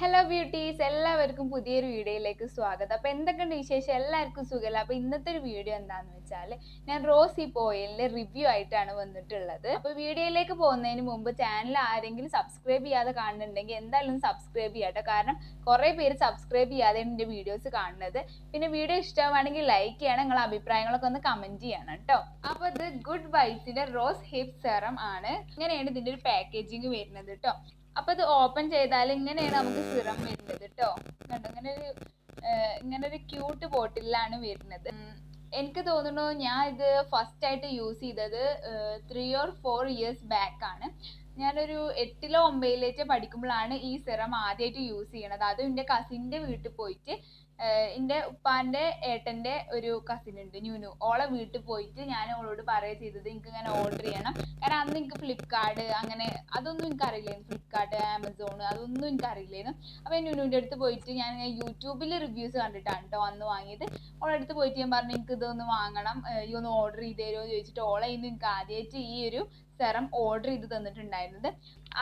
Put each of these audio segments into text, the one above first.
Hello beauties എല്ലാവർക്കും പുതിയൊരു വീഡിയോയിലേക്ക് സ്വാഗതം. അപ്പോൾ എന്തൊക്കെയുണ്ട് വിശേഷം? എല്ലാവർക്കും സുഖമല്ല അപ്പോൾ ഇന്നത്തെ ഒരു വീഡിയോ എന്താണെന്ന് വെച്ചാൽ ഞാൻ റോസി പോയിലിന്റെ റിവ്യൂ ആയിട്ടാണ് വന്നിട്ടുള്ളത്. അപ്പോൾ വീഡിയോയിലേക്ക് പോകുന്നതിന് മുമ്പ് ചാനൽ ആരെങ്കിലും സബ്സ്ക്രൈബ് ചെയ്യാതെ കാണുന്നുണ്ടെങ്കിൽ എന്തായാലും സബ്സ്ക്രൈബ് ചെയ്യാട്ടോ കാരണം കുറേ പേര് സബ്സ്ക്രൈബ് ചെയ്യാതെ എന്റെ വീഡിയോസ് കാണുന്നത്. പിന്നെ വീഡിയോ ഇഷ്ടമാണെങ്കിൽ ലൈക്ക് ചെയ്യണം. നിങ്ങളുടെ അഭിപ്രായങ്ങളൊക്കെ ഒന്ന് കമന്റ് ചെയ്യണം കേട്ടോ അപ്പോൾ ഇത് ഗുഡ് വൈസിന്റെ റോസ് ഹിപ്പ് സെറം ആണ്. ഇങ്ങനെയാണ് ഇതിന്റെ ഒരു പാക്കേജിങ് വരുന്നത് കേട്ടോ അപ്പൊ ഇത് ഓപ്പൺ ചെയ്താൽ ഇങ്ങനെയാണ് നമുക്ക് സിറം വരുന്നത് കേട്ടോ കണ്ടോ? ഇങ്ങനെ ഒരു ഇങ്ങനെ ഒരു ക്യൂട്ട് ബോട്ടിലാണ് വരുന്നത്. എനിക്ക് തോന്നുന്നു ഞാൻ ഇത് ഫസ്റ്റ് ആയിട്ട് യൂസ് ചെയ്തത് three or four years back ആണ്. ഞാനൊരു എട്ടിലോ ഒമ്പതിലേറ്റോ പഠിക്കുമ്പോഴാണ് ഈ സിറം ആദ്യമായിട്ട് യൂസ് ചെയ്യണത്. അതും എന്റെ കസിന്റെ വീട്ടിൽ പോയിട്ട് എന്റെ ഉപ്പാന്റെ ഏട്ടന്റെ ഒരു കസിൻ ഉണ്ട് ന്യൂനു. ഓളെ വീട്ടിൽ പോയിട്ട് ഞാൻ ഓളോട് പറയുക ചെയ്തത് എനിക്ക് ഇങ്ങനെ ഓർഡർ ചെയ്യണം. കാരണം അന്ന് എനിക്ക് ഫ്ലിപ്കാർട്ട് അങ്ങനെ അതൊന്നും എനിക്ക് അറിയില്ലായിരുന്നു. ഫ്ലിപ്കാർട്ട് ആമസോൺ അതൊന്നും എനിക്ക് അറിയില്ലായിരുന്നു. അപ്പോൾ ന്യൂനുവിന്റെ അടുത്ത് പോയിട്ട് ഞാൻ യൂട്യൂബിൽ റിവ്യൂസ് കണ്ടിട്ടാണ് കേട്ടോ അന്ന് വാങ്ങിയത്. ഓളെ അടുത്ത് പോയിട്ട് ഞാൻ പറഞ്ഞു എനിക്ക് ഇതൊന്ന് വാങ്ങണം. ഈ ഒന്ന് ഓർഡർ ചെയ്ത് തരുമോ എന്ന് ചോദിച്ചിട്ട് ഓളെ ഇന്ന് എനിക്ക് ആദ്യമായിട്ട് ഈ ഒരു സെറം ഓർഡർ ചെയ്ത് തന്നിട്ടുണ്ടായിരുന്നത്.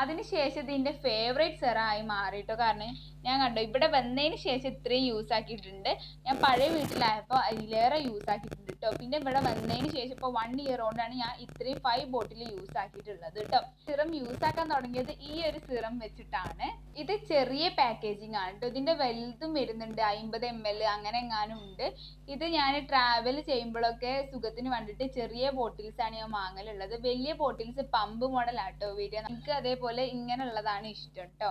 അതിനുശേഷം ഇതിന്റെ ഫേവറേറ്റ് ആയി മാറിയിട്ടോ. കാരണം ഞാൻ കണ്ടോ ഇവിടെ വന്നതിന് ശേഷം ഇത്രയും യൂസ് ആക്കിയിട്ടുണ്ട്. ഞാൻ പഴയ വീട്ടിലായപ്പോൾ അതിലേറെ യൂസ് ആക്കിയിട്ടുണ്ട് കേട്ടോ പിന്നെ ഇവിടെ വന്നതിന് ശേഷം ഇപ്പോൾ വൺ ഇയർ കൊണ്ടാണ് ഞാൻ ഇത്രയും ഫൈവ് ബോട്ടിൽ യൂസ് ആക്കിയിട്ടുള്ളത് കേട്ടോ സിറം യൂസ് ആക്കാൻ തുടങ്ങിയത് ഈ ഒരു സിറം വെച്ചിട്ടാണ്. ഇത് ചെറിയ പാക്കേജിംഗ് ആണ് കേട്ടോ ഇതിന്റെ വലുതും വരുന്നുണ്ട് അമ്പത് എം എൽ അങ്ങനെ എങ്ങാനും ഉണ്ട്. ഇത് ഞാൻ ട്രാവൽ ചെയ്യുമ്പോഴൊക്കെ സുഖത്തിന് വേണ്ടിയിട്ട് ചെറിയ ബോട്ടിൽസ് ആണ് ഞാൻ വാങ്ങലുള്ളത്. വലിയ ബോട്ടിൽസ് പമ്പ് മോഡലാട്ടോ വരിക നമുക്ക് അതേപോലെ ഇങ്ങനെയുള്ളതാണ് ഇഷ്ടം കേട്ടോ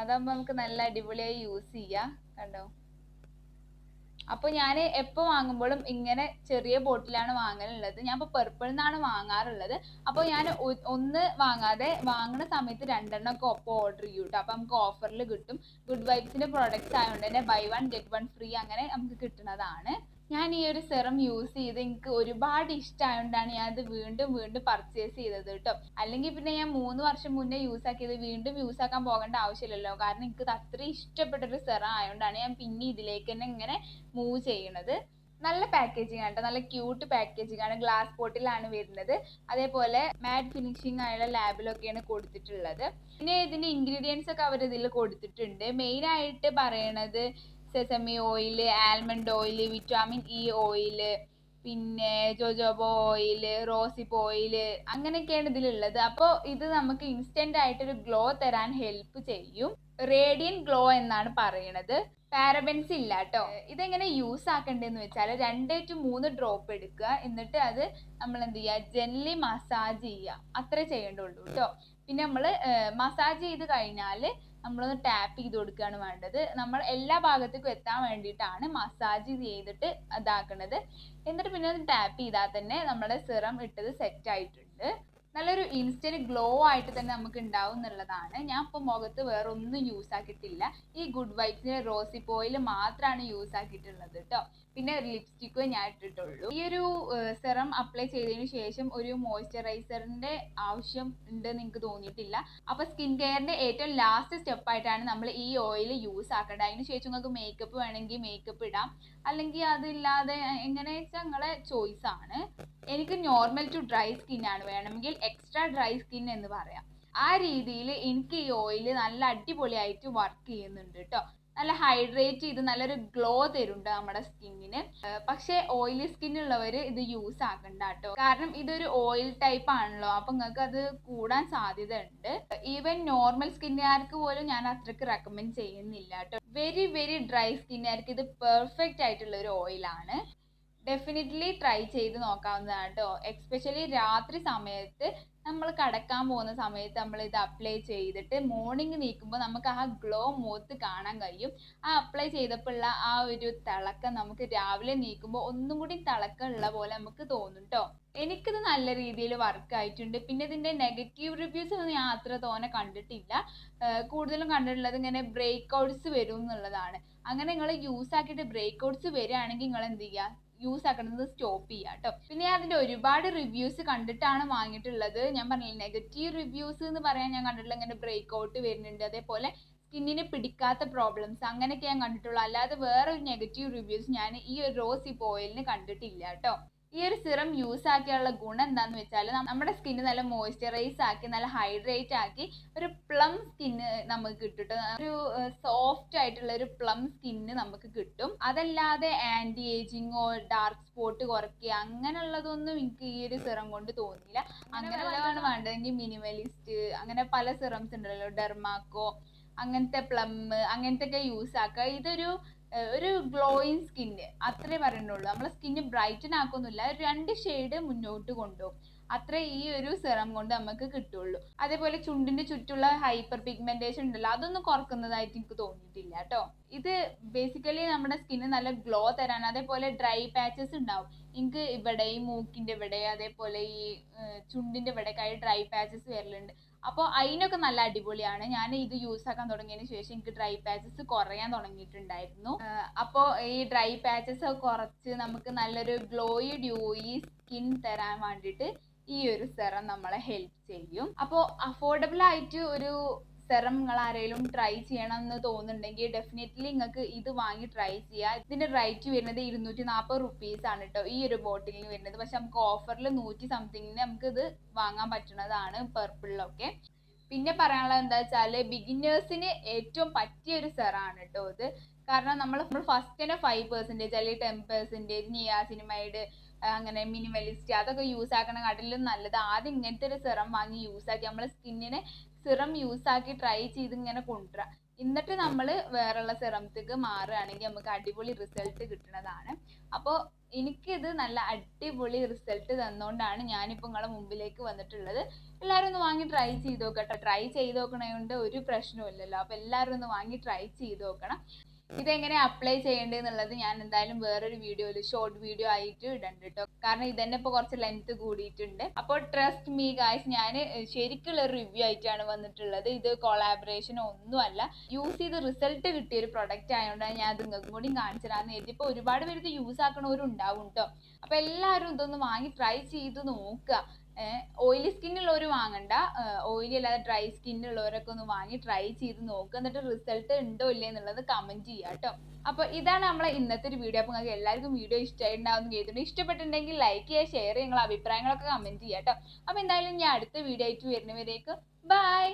അതാകുമ്പോൾ നമുക്ക് നല്ല അടിപൊളിയായി യൂസ് ചെയ്യാം കണ്ടോ? അപ്പോൾ ഞാൻ എപ്പോ വാങ്ങുമ്പോഴും ഇങ്ങനെ ചെറിയ ബോട്ടിലാണ് വാങ്ങലുള്ളത്. ഞാൻ ഇപ്പോൾ പെർപ്പിൾ നിന്നാണ് വാങ്ങാറുള്ളത്. അപ്പോൾ ഞാൻ ഒന്ന് വാങ്ങാതെ വാങ്ങുന്ന സമയത്ത് രണ്ടെണ്ണം ഒക്കെ ഒപ്പം ഓർഡർ ചെയ്യും കേട്ടോ അപ്പോൾ നമുക്ക് ഓഫറിൽ കിട്ടും. ഗുഡ് വൈബ്സിന്റെ പ്രോഡക്റ്റ്സ് ആയതുകൊണ്ട് തന്നെ buy one get one free അങ്ങനെ നമുക്ക് കിട്ടുന്നതാണ്. ഞാൻ ഈ ഒരു സെറം യൂസ് ചെയ്ത് എനിക്ക് ഒരുപാട് ഇഷ്ടമായതുകൊണ്ടാണ് ഞാൻ ഇത് വീണ്ടും വീണ്ടും പർച്ചേസ് ചെയ്തത് കേട്ടോ അല്ലെങ്കിൽ പിന്നെ ഞാൻ മൂന്ന് വർഷം മുന്നേ യൂസ് ആക്കിയത് വീണ്ടും യൂസ് ആക്കാൻ പോകേണ്ട ആവശ്യമില്ലല്ലോ. കാരണം എനിക്ക് അത്രയും ഇഷ്ടപ്പെട്ട ഒരു സെറം ആയതുകൊണ്ടാണ് ഞാൻ പിന്നെ ഇതിലേക്ക് തന്നെ ഇങ്ങനെ മൂവ് ചെയ്യണത്. നല്ല പാക്കേജിങ് ആണ്. നല്ല ക്യൂട്ട് പാക്കേജിങ് ആണ്. ഗ്ലാസ് ബോട്ടിലാണ് വരുന്നത്. അതേപോലെ മാറ്റ് ഫിനിഷിംഗ് ആയുള്ള ലാബിലൊക്കെയാണ് കൊടുത്തിട്ടുള്ളത്. പിന്നെ ഇതിന്റെ ഇൻഗ്രീഡിയൻസ് ഒക്കെ അവർ ഇതിൽ കൊടുത്തിട്ടുണ്ട്. മെയിൻ ആയിട്ട് പറയണത് sesame oil almond oil vitamin E oil പിന്നെ ജോജോബ ഓയിൽ റോസിപ്പ് ഓയിൽ അങ്ങനെയൊക്കെയാണ് ഇതിലുള്ളത്. അപ്പോൾ ഇത് നമുക്ക് ഇൻസ്റ്റന്റ് ആയിട്ടൊരു ഗ്ലോ തരാൻ ഹെൽപ്പ് ചെയ്യും. റേഡിയൻ ഗ്ലോ എന്നാണ് പറയണത്. പാരബൻസ് ഇല്ല കേട്ടോ ഇതെങ്ങനെ യൂസ് ആക്കേണ്ടതെന്ന് വെച്ചാൽ രണ്ട് ടു മൂന്ന് ഡ്രോപ്പ് എടുക്കുക. എന്നിട്ട് അത് നമ്മൾ എന്ത് ചെയ്യുക? ജെല്ലി മസാജ് ചെയ്യുക. അത്രേ ചെയ്യേണ്ടുള്ളൂ കേട്ടോ പിന്നെ നമ്മൾ മസാജ് ചെയ്ത് കഴിഞ്ഞാൽ നമ്മളൊന്ന് ടാപ്പ് ചെയ്ത് കൊടുക്കുകയാണ് വേണ്ടത്. നമ്മൾ എല്ലാ ഭാഗത്തേക്കും എത്താൻ വേണ്ടിയിട്ടാണ് മസാജ് ചെയ്തിട്ട് ഇതാക്കുന്നത് എന്നിട്ട് പിന്നെ ഒന്ന് ടാപ്പ് ചെയ്താൽ തന്നെ നമ്മുടെ സിറം ഇട്ടത് സെറ്റ് ആയിട്ടുണ്ട്. നല്ലൊരു ഇൻസ്റ്റന്റ് ഗ്ലോ ആയിട്ട് തന്നെ നമുക്ക് ഉണ്ടാവും എന്നുള്ളതാണ്. ഞാൻ ഇപ്പോൾ മുഖത്ത് വേറെ ഒന്നും യൂസ് ആക്കിയിട്ടില്ല. ഈ ഗുഡ് വൈബ്സിന്റെ റോസിപ്പ് ഓയിൽ മാത്രമാണ് യൂസ് ആക്കിയിട്ടുള്ളത് കേട്ടോ പിന്നെ ലിപ്സ്റ്റിക്കും ഞാൻ ഇട്ടിട്ടുള്ളൂ. ഈ ഒരു സെറം അപ്ലൈ ചെയ്തതിന് ശേഷം ഒരു മോയ്സ്ചറൈസറിന്റെ ആവശ്യം ഉണ്ട് നിങ്ങൾക്ക് തോന്നിയിട്ടില്ല. അപ്പൊ സ്കിൻ കെയറിന്റെ ഏറ്റവും ലാസ്റ്റ് സ്റ്റെപ്പ് ആയിട്ടാണ് നമ്മൾ ഈ ഓയിൽ യൂസ് ആക്കേണ്ടത്. അതിന് ശേഷം നിങ്ങൾക്ക് മേക്കപ്പ് വേണമെങ്കിൽ മേക്കപ്പ് ഇടാം. അല്ലെങ്കിൽ അതില്ലാതെ എങ്ങനെ വെച്ചാൽ നിങ്ങളെ ചോയ്സ് ആണ്. എനിക്ക് നോർമൽ ടു ഡ്രൈ സ്കിൻ ആണ് വേണമെങ്കിൽ എക്സ്ട്രാ ഡ്രൈ സ്കിൻ എന്ന് പറയാം. ആ രീതിയിൽ എനിക്ക് ഈ ഓയിൽ നല്ല അടിപൊളിയായിട്ട് വർക്ക് ചെയ്യുന്നുണ്ട് കേട്ടോ നല്ല ഹൈഡ്രേറ്റ് ചെയ്ത് നല്ലൊരു ഗ്ലോ തരുന്നുണ്ട് നമ്മുടെ സ്കിന്നിന് പക്ഷേ ഓയിലി ഉള്ളവർ ഇത് യൂസ് ആക്കണ്ട കേട്ടോ കാരണം ഇതൊരു ഓയിൽ ടൈപ്പ് ആണല്ലോ അപ്പൊ നിങ്ങൾക്ക് അത് കൂടാൻ സാധ്യത ഉണ്ട് ഈവൻ നോർമൽ സ്കിന്നുകാർക്ക് പോലും ഞാൻ അത്രയ്ക്ക് റെക്കമെൻഡ് ചെയ്യുന്നില്ല കേട്ടോ വെരി വെരി ഡ്രൈ സ്കിന്നുകാർക്ക് ഇത് പെർഫെക്റ്റ് ആയിട്ടുള്ള ഒരു ഓയിലാണ് ഡെഫിനറ്റ്ലി ട്രൈ ചെയ്ത് നോക്കാവുന്നതാണ് കേട്ടോ എക്സ്പെഷ്യലി രാത്രി സമയത്ത് നമ്മൾ കടക്കാൻ പോകുന്ന സമയത്ത് നമ്മൾ ഇത് അപ്ലൈ ചെയ്തിട്ട് മോർണിംഗ് നീക്കുമ്പോൾ നമുക്ക് ആ ഗ്ലോ മുഖത്ത് കാണാൻ കഴിയും. ആ അപ്ലൈ ചെയ്തപ്പോൾ ഉള്ള ആ ഒരു തിളക്കം നമുക്ക് രാവിലെ നീക്കുമ്പോൾ ഒന്നും കൂടി തിളക്കം ഉള്ള പോലെ നമുക്ക് തോന്നും കേട്ടോ എനിക്കിത് നല്ല രീതിയിൽ വർക്ക് ആയിട്ടുണ്ട്. പിന്നെ ഇതിന്റെ നെഗറ്റീവ് റിവ്യൂസ് ഒന്നും ഞാൻ അത്ര തോനെ കണ്ടിട്ടില്ല. കൂടുതലും കണ്ടിട്ടുള്ളത് ഇങ്ങനെ ബ്രേക്ക് ഔട്ട്സ് വരും എന്നുള്ളതാണ്. അങ്ങനെ നിങ്ങൾ യൂസ് ആക്കിയിട്ട് ബ്രേക്ക് ഔട്ട്സ് വരികയാണെങ്കിൽ നിങ്ങൾ എന്ത് ചെയ്യുക യൂസ് ആക്കുന്നത് സ്റ്റോപ്പ് ചെയ്യുക കേട്ടോ പിന്നെ ഞാൻ അതിന്റെ ഒരുപാട് റിവ്യൂസ് കണ്ടിട്ടാണ് വാങ്ങിയിട്ടുള്ളത്. ഞാൻ പറഞ്ഞില്ല നെഗറ്റീവ് റിവ്യൂസ് എന്ന് പറയാൻ ഞാൻ കണ്ടിട്ടുള്ള ഇങ്ങനെ ബ്രേക്ക് ഔട്ട് വരുന്നുണ്ട്. അതേപോലെ സ്കിന്നിന് പിടിക്കാത്ത പ്രോബ്ലംസ് അങ്ങനെയൊക്കെ ഞാൻ കണ്ടിട്ടുള്ളൂ. അല്ലാതെ വേറെ ഒരു നെഗറ്റീവ് റിവ്യൂസ് ഞാൻ ഈ ഒരു റോസ് ഈ ഓയിലിന് കണ്ടിട്ടില്ല കേട്ടോ ഈ ഒരു സിറം യൂസ് ആക്കിയുള്ള ഗുണം എന്താന്ന് വെച്ചാൽ നമ്മുടെ സ്കിന്ന് നല്ല മോയ്സ്ചറൈസ് ആക്കി നല്ല ഹൈഡ്രേറ്റ് ആക്കി ഒരു പ്ലം സ്കിന്ന് നമുക്ക് കിട്ടും ഒരു സോഫ്റ്റ് ആയിട്ടുള്ള ഒരു പ്ലം സ്കിന്ന് നമുക്ക് കിട്ടും. അതല്ലാതെ ആന്റി ഏജിങ്ങോ ഡാർക്ക് സ്പോട്ട് കുറയ്ക്കുക അങ്ങനെയുള്ളതൊന്നും എനിക്ക് ഈ ഒരു സിറം കൊണ്ട് തോന്നിയില്ല. അങ്ങനെ വല്ലതാണ് വേണ്ടതെങ്കിൽ മിനിമലിസ്റ്റ് അങ്ങനെ പല സിറംസ് ഉണ്ടല്ലോ ഡെർമാക്കോ അങ്ങനത്തെ പ്ലം അങ്ങനത്തെ ഒക്കെ യൂസ് ആക്കുക. ഇതൊരു ഒരു ഗ്ലോയിങ് സ്കിന്ന് അത്രേ പറയുന്നുള്ളൂ നമ്മളെ സ്കിന്ന് ബ്രൈറ്റൻ ആക്കൊന്നുമില്ല ഒരു രണ്ട് ഷെയ്ഡ് മുന്നോട്ട് കൊണ്ടുപോകും. അത്രേ ഈ ഒരു സിറം കൊണ്ട് നമുക്ക് കിട്ടുള്ളൂ. അതേപോലെ ചുണ്ടിന്റെ ചുറ്റുള്ള ഹൈപ്പർ പിഗ്മെന്റേഷൻ ഉണ്ടല്ലോ അതൊന്നും കുറക്കുന്നതായിട്ട് എനിക്ക് തോന്നിയിട്ടില്ല കേട്ടോ. ഇത് ബേസിക്കലി നമ്മുടെ സ്കിന്ന് നല്ല ഗ്ലോ തരാൻ അതേപോലെ ഡ്രൈ പാച്ചസ് ഉണ്ടാവും. എനിക്ക് ഇവിടെ ഈ മൂക്കിന്റെ ഇവിടെ അതേപോലെ ഈ ചുണ്ടിന്റെ ഇവിടെ കൈ ഡ്രൈ പാച്ചസ് വരലുണ്ട്. അപ്പോൾ അതിനൊക്കെ നല്ല അടിപൊളിയാണ്. ഞാൻ ഇത് യൂസ് ആക്കാൻ തുടങ്ങിയതിന് ശേഷം എനിക്ക് ഡ്രൈ പാച്ചസ് കുറയാൻ തുടങ്ങിയിട്ടുണ്ടായിരുന്നു. അപ്പോൾ ഈ ഡ്രൈ പാച്ചസ് കുറച്ച് നമുക്ക് നല്ലൊരു ഗ്ലോയി ഡ്യൂയി സ്കിൻ തരാൻ വേണ്ടിയിട്ട് ഈ ഒരു സെറം നമ്മളെ ഹെൽപ്പ് ചെയ്യും. അപ്പോൾ അഫോർഡബിൾ ആയിട്ട് ഒരു സെറം നിങ്ങൾ ആരെങ്കിലും ട്രൈ ചെയ്യണം എന്ന് തോന്നുന്നുണ്ടെങ്കിൽ ഡെഫിനറ്റ്ലി നിങ്ങൾക്ക് ഇത് വാങ്ങി ട്രൈ ചെയ്യുക ഇതിന്റെ റേറ്റ് വരുന്നത് ഇരുന്നൂറ്റി നാൽപ്പത് റുപ്പീസ് ആണ് കേട്ടോ ഈ ഒരു ബോട്ടിലിന് വരുന്നത്. പക്ഷെ നമുക്ക് ഓഫറിൽ നൂറ്റി സംതിങ്ങിന് നമുക്ക് ഇത് വാങ്ങാൻ പറ്റുന്നതാണ് പർപ്പിളിലൊക്കെ പിന്നെ പറയാനുള്ളത് എന്താ വെച്ചാൽ ബിഗിനേഴ്സിന് ഏറ്റവും പറ്റിയ ഒരു സെറാണ് കേട്ടോ ഇത്. കാരണം നമ്മൾ ഫസ്റ്റ് തന്നെ ഫൈവ് പെർസെന്റേജ് അല്ലെങ്കിൽ ടെൻ പെർസെന്റേജ് നിയാസിനിമൈഡ് അങ്ങനെ മിനിമലിസ്റ്റ് അതൊക്കെ യൂസ് ആക്കണ കാട്ടിലും നല്ലത്. ആദ്യം ഇങ്ങനത്തെ ഒരു സിറം വാങ്ങി യൂസ് ആക്കി. നമ്മളെ സ്കിന്നിനെ സിറം യൂസ് ആക്കി ട്രൈ ചെയ്ത് ഇങ്ങനെ കൊണ്ടുവരാം. എന്നിട്ട് നമ്മൾ വേറെയുള്ള സിറംത്തേക്ക് മാറുകയാണെങ്കിൽ നമുക്ക് അടിപൊളി റിസൾട്ട് കിട്ടുന്നതാണ്. അപ്പോൾ എനിക്കിത് നല്ല അടിപൊളി റിസൾട്ട് തന്നുകൊണ്ടാണ് ഞാനിപ്പോൾ നിങ്ങളുടെ മുമ്പിലേക്ക് വന്നിട്ടുള്ളത്. എല്ലാവരും ഒന്ന് വാങ്ങി ട്രൈ ചെയ്ത് നോക്കട്ടെ ട്രൈ ചെയ്ത് നോക്കണതുകൊണ്ട് ഒരു പ്രശ്നവും ഇല്ലല്ലോ അപ്പോൾ എല്ലാവരും ഒന്ന് വാങ്ങി ട്രൈ ചെയ്ത് നോക്കണം. ഇതെങ്ങനെ അപ്ലൈ ചെയ്യേണ്ടതെന്നുള്ളത് ഞാൻ എന്തായാലും വേറൊരു വീഡിയോയിൽ ഷോർട്ട് വീഡിയോ ആയിട്ട് ഇടണ്ട് കേട്ടോ കാരണം ഇതന്നെ ഇപ്പോൾ കുറച്ച് ലെങ്ത് കൂടിയിട്ടുണ്ട്. അപ്പോൾ ട്രസ്റ്റ് മീ ഗായ്സ് ഞാൻ ശരിക്കുള്ള റിവ്യൂ ആയിട്ടാണ് വന്നിട്ടുള്ളത്. ഇത് കൊളാബറേഷൻ ഒന്നുമല്ല. യൂസ് ചെയ്ത് റിസൾട്ട് കിട്ടിയ ഒരു പ്രൊഡക്റ്റ് ആയതുകൊണ്ടാണ് ഞാൻ അത് നിങ്ങൾക്കും കൂടി കാണിച്ചു തരാമെന്ന് കരുതി ഇപ്പോൾ ഒരുപാട് പേര് ഇത് യൂസ് ആക്കണവരുണ്ടാവും കേട്ടോ അപ്പോൾ എല്ലാവരും ഇതൊന്ന് വാങ്ങി ട്രൈ ചെയ്ത് നോക്കുക. ഓയിലി സ്കിന്നുള്ളവർ വാങ്ങണ്ട. ഓയിലി അല്ലാതെ ഡ്രൈ സ്കിന്നുള്ളവരൊക്കെ ഒന്ന് വാങ്ങി ട്രൈ ചെയ്ത് നോക്കുക എന്നിട്ട് റിസൾട്ട് ഉണ്ടോ ഇല്ലേ എന്നുള്ളത് കമന്റ് ചെയ്യുക കേട്ടോ അപ്പോൾ ഇതാണ് നമ്മളെ ഇന്നത്തെ ഒരു വീഡിയോ അപ്പോൾ നിങ്ങൾക്ക് എല്ലാവർക്കും വീഡിയോ ഇഷ്ടമായിട്ടുണ്ടാവും കേട്ടിട്ടുണ്ട് ഇഷ്ടപ്പെട്ടിട്ടുണ്ടെങ്കിൽ ലൈക്ക് ചെയ്യുക ഷെയർ ചെയ്യുക നിങ്ങളുടെ അഭിപ്രായങ്ങളൊക്കെ കമന്റ് ചെയ്യുക കേട്ടോ അപ്പോൾ എന്തായാലും ഞാൻ അടുത്ത വീഡിയോ ആയിട്ട് വരുന്നവരേക്ക്. ബൈ